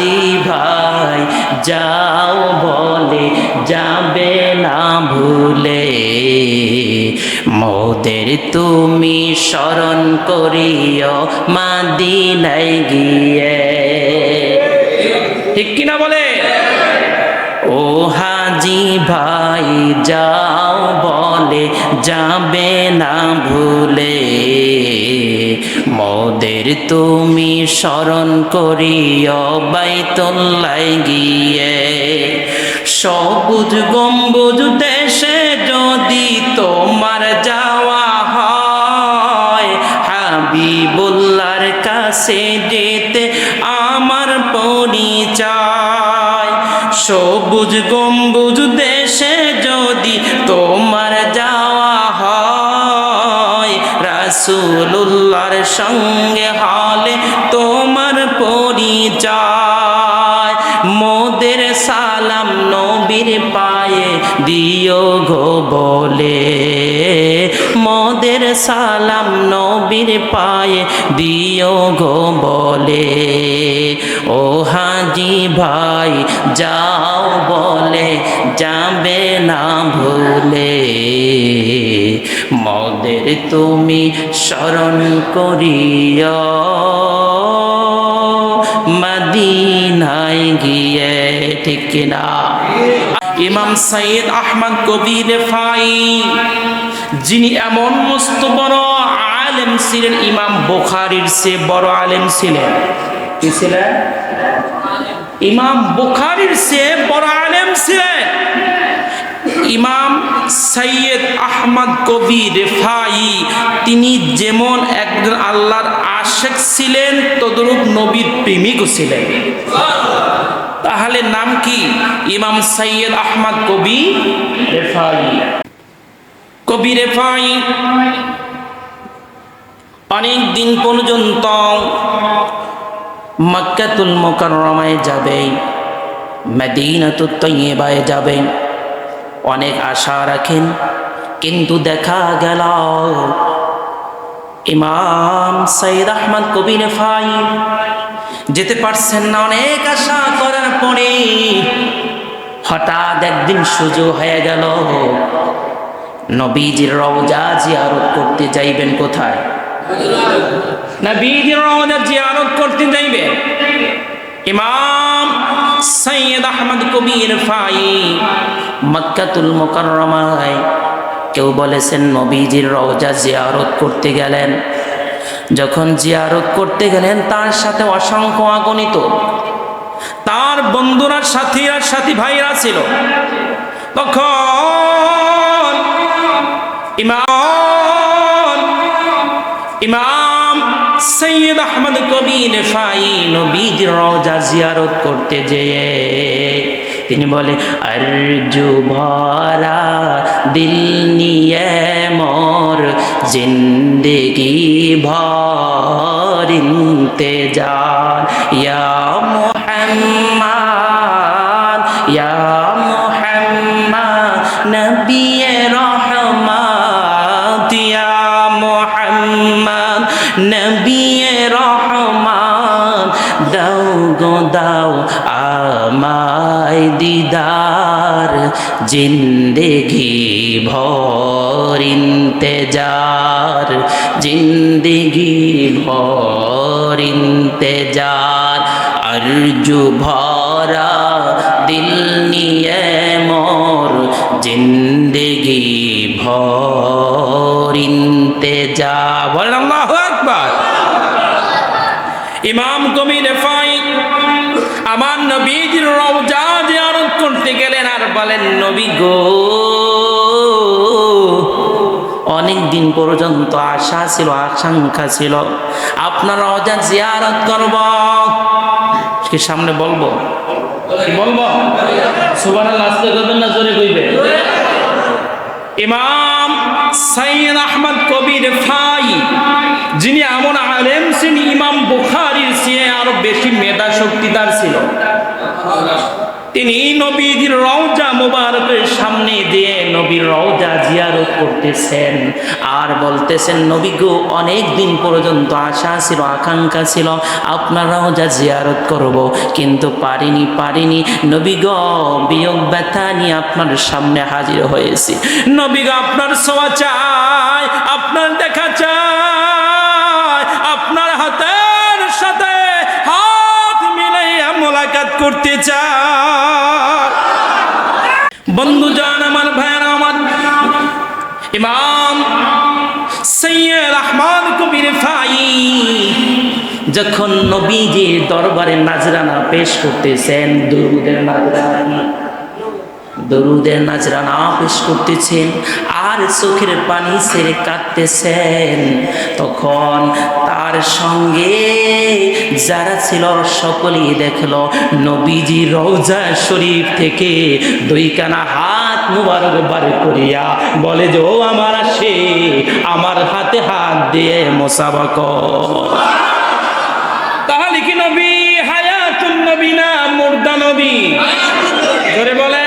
হাজি ভাই, যাও বলে যাবে না ভুলে। মোদের তুমি স্মরণ করিও মাদিনায় গিয়ে। ঠিক কিনা বলে? ও হাজি ভাই, যাও বলে যাবে না ভুলে। মোদের তুমি স্মরণ করিও বাইতুল্লাই গিয়ে। সবুজ গম্বুজ দেশে যদি তোমার যাওয়া হয় হাবিবুল্লার কাছে যেতে আমার পরিচয়। সবুজ গম্বুজ দেশে যদি তোমার রাসূলুল্লাহর সঙ্গে হলে তোমার পরিচয়। মোদের সালাম নবীর পায়ে দিও গো বলে। মোদের সালাম নবীর পায়ে দিও গো বলে। ও হাজি ভাই, যাও বলে, যাবে না ভুলে। মদের তুমি স্মরণ করিও মদিনায় গিয়ে ঠিক কিনা? ইমাম সাইদ আহমদ কবির ফাই যিনি এমন মস্ত বড় আলেম ছিলেন, ইমাম বোখারির সে বড় আলেম ছিলেন। কি ছিলেন? ইমাম বুখারির সে বড় আলেম ছিলেন। ইমাম সৈয়দ আহমদ কবি রেফাই, তিনি যেমন একজন আল্লাহর আশেক ছিলেন, তদরূপ নবীর প্রেমিকও ছিলেন। তাহলে নাম কি? ইমাম সৈয়দ আহমদ কবি রেফাই। কবি রেফাই, অনেক দিন পর্যন্ত মক্কাতুল মোকাররমায় যাবে, মদিনাতুত তৈবায় যাবে। অনেক আশা রাখেন, কিন্তু দেখা গেল ইমাম সৈয়দ আহমদ কবির ফাই যেতে পারছেন না অনেক আশা করার পরে। হঠাৎ একদিন সুযোগ হয়ে গেল, নবীজির রওজা জিয়ারত করতে যাইবেন কোথায়? নবীজির রওজা জিয়ারত করতে যাইবে। ইমাম সৈয়দ আহমদ কবির ফাই মক্কাতুল মুকাররমায়। কেউ বলেছেন নবীজির রওজা জিয়ারত করতে গেলেন। যখন জিয়ারত করতে গেলেন, তার সাথে অসংখ্য আগণিত। তার বন্ধুরা, সাথীরা, সাথী ভাইরা ছিল। তখন ইমাম ইমাম সৈয়দ আহমদ কবির ফাই নবীজির রওজা জিয়ারত করতে যেয়ে তিনি বলে, আরজু ভরা দিল নিয়ে মোর জিন্দগি ভর ইন্তেজার। ইয়া মুহাম্মদ ইয়া মুহাম্মদ নবী রহমত, ইয়া মুহাম্মদ। নবী রহমান, দাও গো, দাও আমায় দিদার। জিন্দেগি ভর ইন্তেজার, জিন্দেগি ভর ইন্তেজার। আরজু ভরা ইমাম কবি রেফাই, আমার নবীজির রওজা জিয়ারত করতে গেলেন আর বলেন, নবী গো, অনেক দিন পর্যন্ত আশা ছিল, আকাঙ্ক্ষা ছিল, আপনার রওজা জিয়ারত করব। কি সামনে বলব? বলব? সুবহানাল্লাহ আজকে করবেন না জোরে কইবে। ইমাম সাইয়দ আহমদ কবির ফাই যিনি এমন আলেম ছিলেন, ইমাম বুখারির চেয়ে আরও বেশি মেধা শক্তি তার ছিল। তিনি নবীর রওজা মোবারকের সামনে দিয়ে নবীর রওজা জিয়ারত করতেছেন। আর বলতেছেন, নবী গো, অনেক দিন পর্যন্ত আশা ছিল, আকাঙ্ক্ষা ছিল, আপনার রওজা জিয়ারত করব। কিন্তু পারিনি পারিনি। নবী গো, বিয়োগ ব্যথা নিয়ে আপনার সামনে হাজির হয়েছি। নবী গো, আপনার সোয়া চাই, আপনার দেখা চাই, আপনার হাতের সাথে হাত মিলাইয়া মোলাকাত করতে চাই বন্ধু জান আমার ভাইয়ের আমার ইমাম সৈয়দ আহমদ কবির ফাই, যখন নবীজির দরবারে নাজরানা পেশ করতেছেন, দুরুদের নাজরানা, দরুদের নাজরানা পেশ করতেছেন, আর চোখের পানি ছেড়ে কাঁদতেছেন, তখন তার সঙ্গে যারা ছিল সকলেই দেখল, নবীজি রওজা শরীফ থেকে দুইখানা হাত মুবারক বারে করিয়া বলে যে, ও আমার আসে আমার হাতে হাত দিয়ে মোসাবা কর। তাহলে কি নবী? হায়াতুন নবী না মুর্দা নবী? ধরে বল